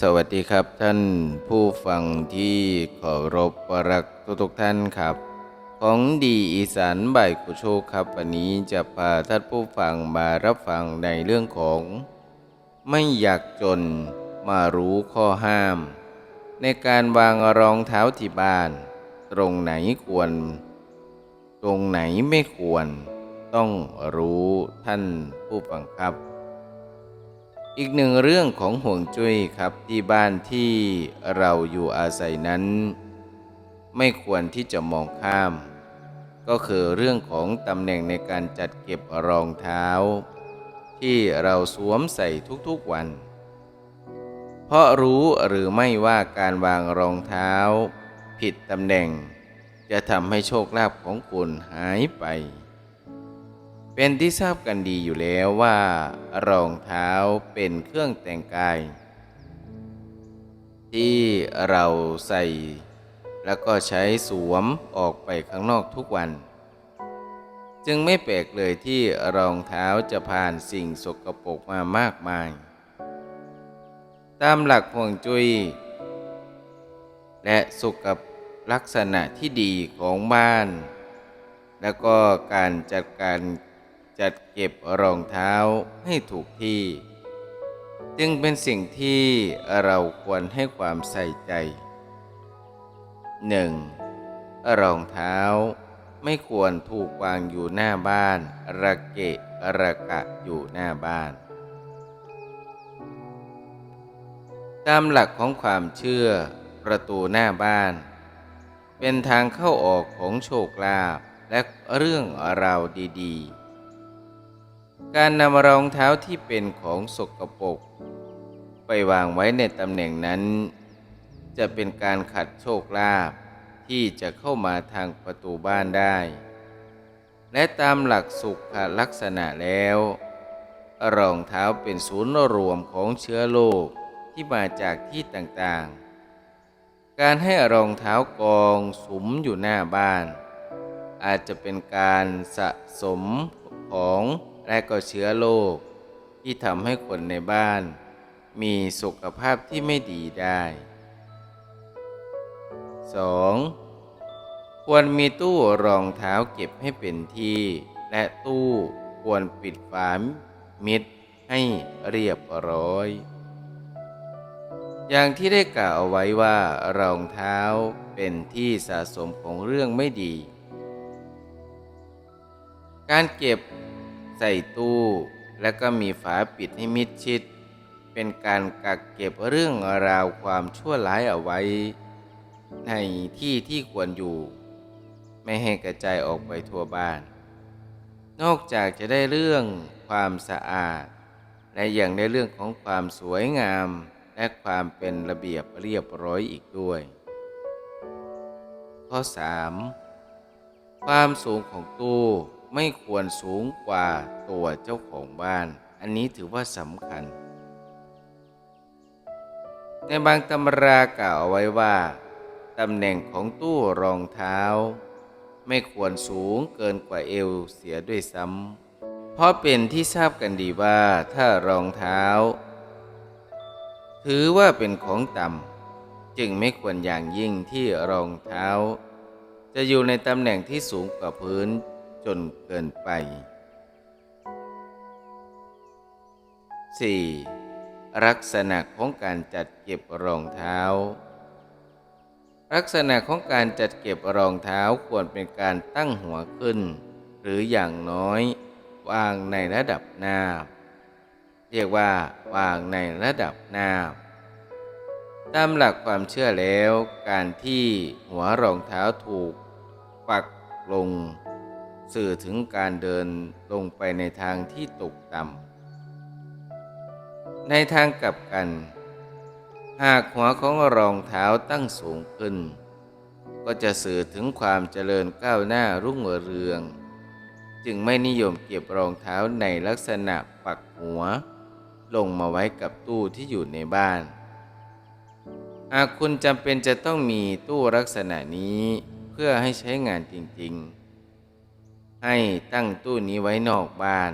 สวัสดีครับท่านผู้ฟังที่เคารพรักทุกทุกท่านครับ ของดีอีสานใบกุโชคครับ วันนี้จะพาท่านผู้ฟังมารับฟังในเรื่องของ ไม่อยากจนมารู้ข้อห้าม ในการวางรองเท้าที่บ้าน ตรงไหนควร ตรงไหนไม่ควร ต้องรู้ท่านผู้ฟังครับ อีกหนึ่งเรื่องของห่วงจุ้ยครับที่บ้านที่เราอยู่อาศัยนั้น ไม่ควรที่จะมองข้าม ก็คือเรื่องของตำแหน่งในการจัดเก็บรองเท้า ที่เราสวมใส่ทุกๆวัน เพราะรู้หรือไม่ว่าการวางรองเท้า ผิดตำแหน่ง จะทำให้โชคลาภของคุณหายไป เป็นที่ทราบกันดีอยู่แล้วว่ารองเท้าเป็นเครื่องแต่งกาย ที่เราใส่ แล้วก็ใช้สวมออกไปข้างนอกทุกวัน จึงไม่แปลกเลยที่รองเท้าจะผ่านสิ่งสกปรกมามากมาย ตามหลักห่วงจุย้ยและสุขลักษณะที่ดีของบ้าน แล้วก็การจัดการ จัดเก็บรองเท้าให้ถูกที่ จึงเป็นสิ่งที่เราควรให้ความใส่ใจ 1. รองเท้าไม่ควรถูกวางอยู่หน้าบ้าน ระเกะระกะอยู่หน้าบ้าน ตามหลักของความเชื่อประตูหน้าบ้าน เป็นทางเข้าออกของโชคลาภและเรื่องราวดี ๆ การนำรองเท้าที่เป็นของสกปรกไปวางไว้ในตำแหน่งนั้น จะเป็นการขัดโชคลาภที่จะเข้ามาทางประตูบ้านได้ และตามหลักสุขลักษณะแล้ว รองเท้าเป็นศูนย์รวมของเชื้อโรคที่มาจากที่ต่างๆ การให้รองเท้ากองสุมอยู่หน้าบ้าน อาจจะเป็นการสะสมของ และก็เชื้อโรคที่ทำให้คนในบ้าน มีสุขภาพที่ไม่ดีได้ 2. ควรมีตู้รองเท้าเก็บให้เป็นที่ และตู้ควรปิดฝามิดให้เรียบร้อย อย่างที่ได้กล่าวไว้ว่ารองเท้าเป็นที่สะสมของเรื่องไม่ดี การเก็บ ใส่ตู้ และก็มีฝาปิดให้มิดชิด เป็นการกักเก็บเรื่องราวความชั่วร้ายเอาไว้ ในที่ที่ควรอยู่ ไม่ให้กระจายออกไปทั่วบ้าน นอกจากจะได้เรื่องความสะอาด และยังได้เรื่องของความสวยงามและความเป็นระเบียบเรียบร้อยอีกด้วย ข้อ 3. ความสูงของตู้ ไม่ควรสูงกว่าตัวเจ้าของบ้าน อันนี้ถือว่าสำคัญ ในบางตำรากล่าวไว้ว่าตำแหน่งของตู้รองเท้า ไม่ควรสูงเกินกว่าเอวเสียด้วยซ้ำ เพราะเป็นที่ทราบกันดีว่าถ้ารองเท้า ถือว่าเป็นของต่ำจึงไม่ควรอย่างยิ่งที่รองเท้า จะอยู่ในตำแหน่งที่สูงกว่าพื้น จนเกินไป 4. ลักษณะของการจัดเก็บรองเท้า ลักษณะของการจัดเก็บรองเท้าควรเป็นการตั้งหัวขึ้น หรืออย่างน้อยวางในระดับหน้า เรียกว่าวางในระดับหน้าตามหลักความเชื่อแล้ว การที่หัวรองเท้าถูก ปักลง สื่อถึงการเดินลงไปในทางที่ตกต่ำ ในทางกลับกัน หากหัวของรองเท้าตั้งสูงขึ้น ก็จะสื่อถึงความเจริญก้าวหน้ารุ่งเรือง จึงไม่นิยมเก็บรองเท้าในลักษณะปักหัว ลงมาไว้กับตู้ที่อยู่ในบ้าน หากคุณจำเป็นจะต้องมีตู้ลักษณะนี้เพื่อให้ใช้งานจริง ๆ ให้ตั้งตู้นี้ไว้นอกบ้าน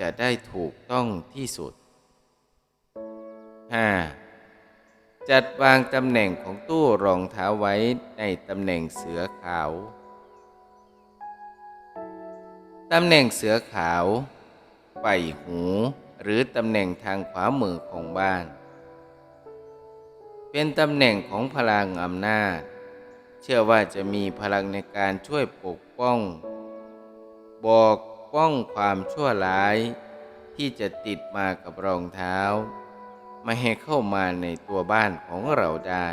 จะได้ถูกต้องที่สุด 5. จัดวางตำแหน่งของตู้รองเท้าไว้ในตำแหน่งเสือขาว ตำแหน่งเสือขาวไปหู หรือตำแหน่งทางขวามือของบ้าน เป็นตำแหน่งของพลังอำนาจ เชื่อว่าจะมีพลังในการช่วยปกป้อง บอกป้องความชั่วร้าย ที่จะติดมากับรองเท้า ไม่ให้เข้ามาในตัวบ้านของเราได้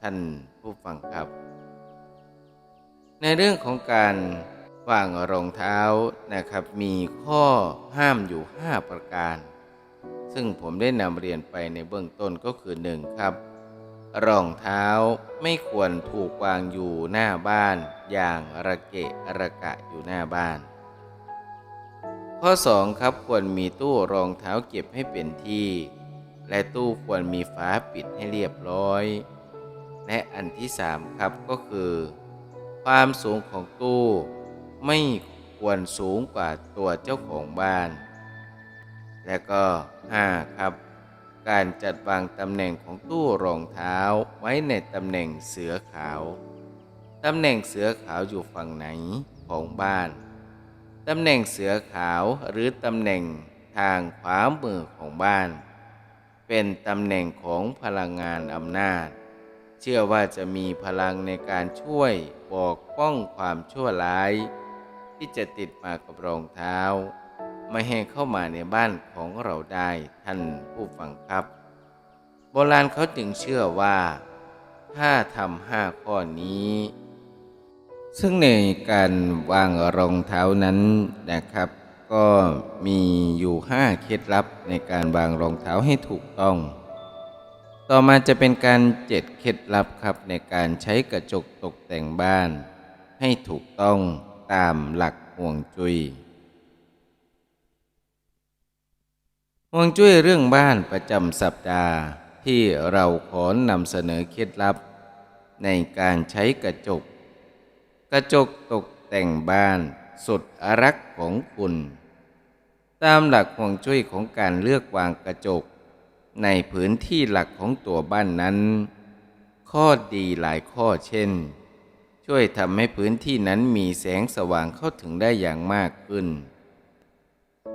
ท่านผู้ฟังครับ ในเรื่องของการวางรองเท้านะครับมีข้อห้ามอยู่ 5 ประการ ซึ่งผมได้นำเรียนไปในเบื้องต้นก็คือ 1 ครับ รองเท้าไม่ควรถูกวางอยู่หน้าบ้านอย่างระเกะระกะอยู่หน้าบ้าน ข้อ 2 ครับควรมีตู้รองเท้าเก็บให้เป็นที่ และตู้ควรมีฝาปิดให้เรียบร้อย และอันที่ 3 ครับก็คือ ความสูงของตู้ไม่ควรสูงกว่าตัวเจ้าของบ้าน และก็ 5 ครับ การจัดวางตำแหน่งของตู้รองเท้าไว้ในตำแหน่งเสือขาว ตำแหน่งเสือขาวอยู่ฝั่งไหนของบ้าน ตำแหน่งเสือขาวหรือตำแหน่งทางขวามือของบ้าน เป็นตำแหน่งของพลังงานอำนาจ เชื่อว่าจะมีพลังในการช่วยบอกป้องความชั่วร้าย ที่จะติดมากับรองเท้า ไม่ให้เข้ามาในบ้านของเราได้ท่านผู้ฟังครับ โบราณเขาจึงเชื่อว่าถ้าทำห้าข้อนี้ ซึ่งในการวางรองเท้านั้นนะครับ ก็มีอยู่ห้าเคล็ดลับในการวางรองเท้าให้ถูกต้อง ต่อมาจะเป็นการเจ็ดเคล็ดลับครับในการใช้กระจกตกแต่งบ้าน ให้ถูกต้องตามหลักห่วงจุย้ย วงจุ้ยเรื่องบ้านประจำสัปดาห์ที่เราขอนำเสนอเคล็ดลับ ในการใช้กระจก กระจกตกแต่งบ้านสุดอรักของคุณ ตามหลักห่วงจุ้ยของการเลือกวางกระจก ในพื้นที่หลักของตัวบ้านนั้น ข้อดีหลายข้อเช่น ช่วยทำให้พื้นที่นั้นมีแสงสว่างเข้าถึงได้อย่างมากขึ้น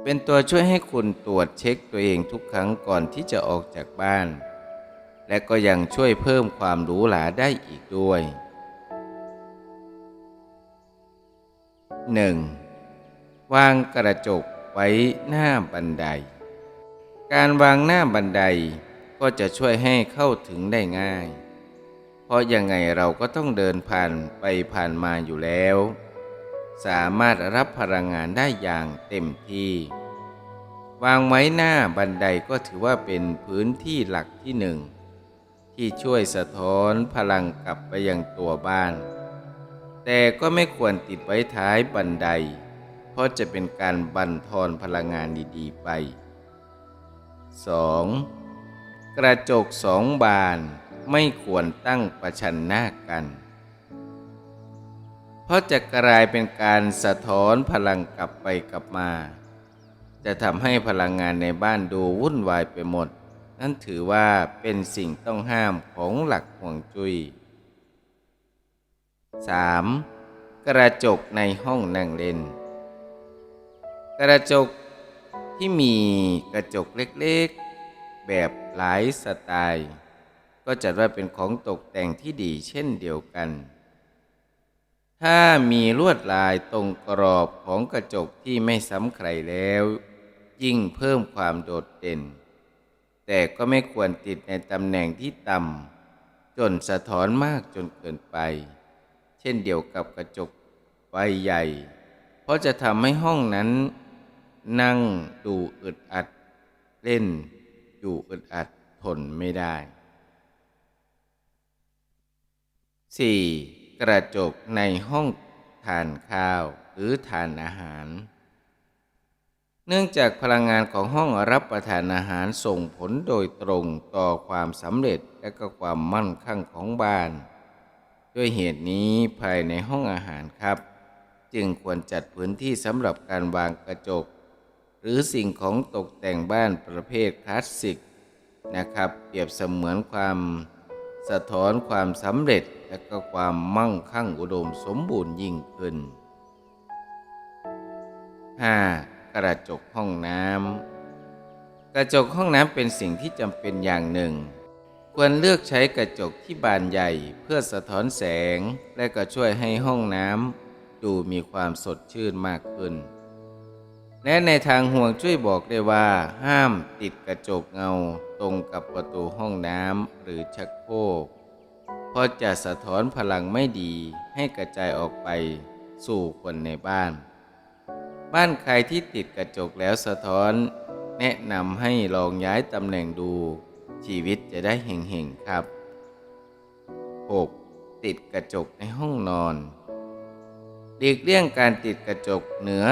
เป็นตัวช่วยให้คุณตรวจเช็คตัวเองทุกครั้งก่อนที่จะออกจากบ้าน และก็ยังช่วยเพิ่มความหรูหราได้อีกด้วย 1. วางกระจกไว้หน้าบันได การวางหน้าบันไดก็จะช่วยให้เข้าถึงได้ง่าย เพราะยังไงเราก็ต้องเดินผ่านไปผ่านมาอยู่แล้ว สามารถรับพลังงานได้อย่างเต็มที่ วางไว้หน้าบันไดก็ถือว่าเป็นพื้นที่หลักที่หนึ่ง ที่ช่วยสะท้อนพลังกลับไปยังตัวบ้าน แต่ก็ไม่ควรติดไว้ท้ายบันได เพราะจะเป็นการบั่นทอนพลังงานดีๆไป 2. กระจกสองบานไม่ควรตั้งประชันหน้ากัน ราะจะกลายเป็นการสะท้อนพลังกลับไปกลับมา จะทำให้พลังงานในบ้านดูวุ่นวายไปหมด นั่นถือว่าเป็นสิ่งต้องห้ามของหลักห่วงจุย้ย 3. กระจกในห้องนั่งเล่น กระจกที่มีกระจกเล็กๆ แบบหลายสไตล์ ก็จัดว่าเป็นของตกแต่งที่ดีเช่นเดียวกัน ถ้ามีลวดลายตรงกรอบของกระจกที่ไม่ซ้ำใครแล้ว ยิ่งเพิ่มความโดดเด่น แต่ก็ไม่ควรติดในตำแหน่งที่ต่ำจนสะท้อนมากจนเกินไป เช่นเดียวกับกระจกใบใหญ่ เพราะจะทำให้ห้องนั้น นั่งดูอึดอัด เล่นอยู่อึดอัดทนไม่ได้ 4. กระจกในห้องทานข้าวหรือทานอาหาร เนื่องจากพลังงานของห้องรับประทานอาหารส่งผลโดยตรงต่อความสำเร็จและก็ความมั่นคงของบ้าน ด้วยเหตุนี้ภายในห้องอาหารครับ จึงควรจัดพื้นที่สำหรับการวางกระจก หรือสิ่งของตกแต่งบ้านประเภทคลาสสิกนะครับ เปรียบเสมือนความ สะท้อนความสำเร็จและก็ความมั่งคั่งอุดมสมบูรณ์ยิ่งขึ้น 5. กระจกห้องน้ำกระจกห้องน้ำเป็นสิ่งที่จำเป็นอย่างหนึ่ง ควรเลือกใช้กระจกที่บานใหญ่เพื่อสะท้อนแสง และก็ช่วยให้ห้องน้ำดูมีความสดชื่นมากขึ้น และในทางห่วงช่วยบอกได้ว่า ห้ามติดกระจกเงา ตรงกับประตูห้องน้ำหรือชักโครกเพราะจะสะท้อนพลังไม่ดีให้กระจายออกไปสู่คนในบ้าน บ้านใครที่ติดกระจกแล้วสะท้อน แนะนำให้ลองย้ายตำแหน่งดู ชีวิตจะได้เฮงๆครับ 6. ติดกระจกในห้องนอนหลีกเลี่ยงการติดกระจกเหนือ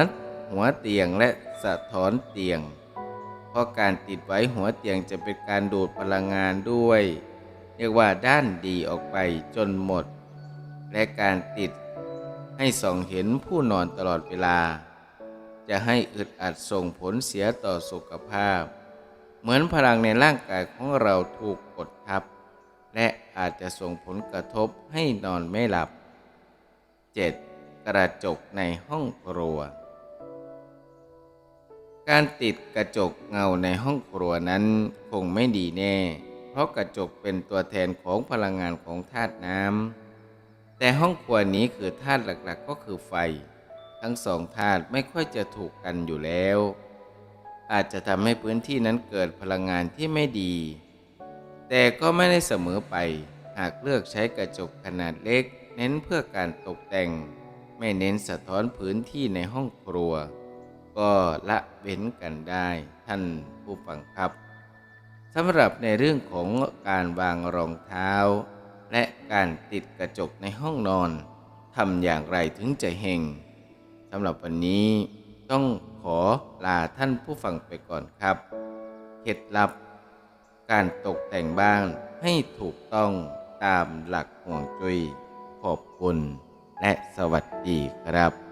หัวเตียงและสะท้อนเตียง เพราะการติดไว้หัวเตียงจะเป็นการดูดพลังงานด้วย เรียกว่าด้านดีออกไปจนหมด และการติดให้ส่องเห็นผู้นอนตลอดเวลา จะให้อึดอัดส่งผลเสียต่อสุขภาพ เหมือนพลังในร่างกายของเราถูกกดทับ และอาจจะส่งผลกระทบให้นอนไม่หลับ 7. กระจกในห้องครัว การติดกระจกเงาในห้องครัวนั้นคงไม่ดีแน่ เพราะกระจกเป็นตัวแทนของพลังงานของธาตุน้ำ แต่ห้องครัวนี้คือธาตุหลักๆก็คือไฟ ทั้งสองธาตุไม่ค่อยจะถูกกันอยู่แล้ว อาจจะทำให้พื้นที่นั้นเกิดพลังงานที่ไม่ดี แต่ก็ไม่ได้เสมอไป หากเลือกใช้กระจกขนาดเล็ก เน้นเพื่อการตกแต่ง ไม่เน้นสะท้อนพื้นที่ในห้องครัว ก็ละเว้นกันได้ท่านผู้ฟังครับสำหรับในเรื่องของการวางรองเท้า และการติดกระจกในห้องนอนทำอย่างไรถึงจะเฮงสำหรับวันนี้ต้องขอลาท่านผู้ฟังไปก่อนครับ เคล็ดลับ การตกแต่งบ้านให้ถูกต้องตามหลักห่วงจุ้ยขอบคุณ และสวัสดีครับ